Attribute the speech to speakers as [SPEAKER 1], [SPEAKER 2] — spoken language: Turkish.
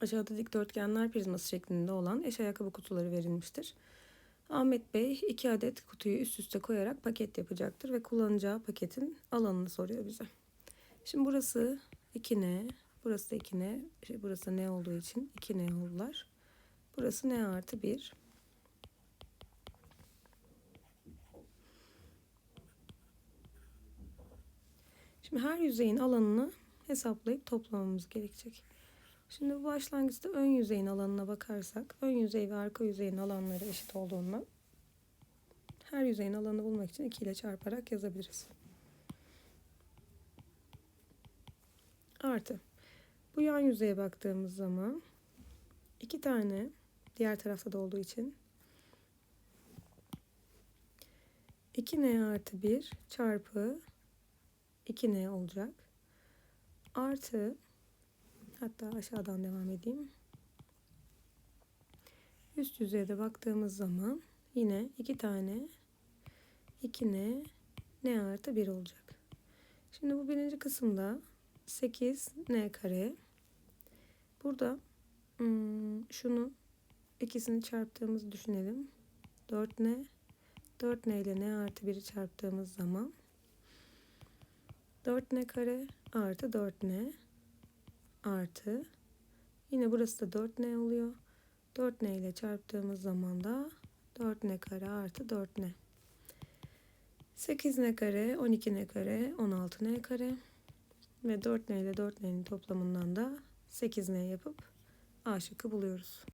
[SPEAKER 1] Aşağıda dikdörtgenler prizması şeklinde olan eş ayakkabı kutuları verilmiştir. Ahmet Bey iki adet kutuyu üst üste koyarak paket yapacaktır ve kullanacağı paketin alanını soruyor bize. Şimdi burası 2N, burası da 2N, şey, burası N olduğu için 2N oldular. Burası N artı 1. Şimdi her yüzeyin alanını hesaplayıp toplamamız gerekecek. Şimdi bu başlangıçta ön yüzeyin alanına bakarsak, ön yüzey ve arka yüzeyin alanları eşit olduğundan her yüzeyin alanını bulmak için 2 ile çarparak yazabiliriz. Artı. Bu yan yüzeye baktığımız zaman iki tane diğer tarafta da olduğu için 2n artı 1 çarpı 2n olacak. Artı hatta aşağıdan devam edeyim. Üst yüzeyde baktığımız zaman yine iki tane 2n n artı 1 olacak. Şimdi bu birinci kısımda 8 n kare. Burada hmm, şunu ikisini çarptığımızı düşünelim. 4n 4n ile n artı 1'i çarptığımız zaman 4n kare artı 4n artı yine burası da 4n oluyor. 4n ile çarptığımız zaman da 4n kare artı 4n. 8n kare, 12n kare, 16n kare ve 4n ile 4n'nin toplamından da 8n yapıp A şıkkı buluyoruz.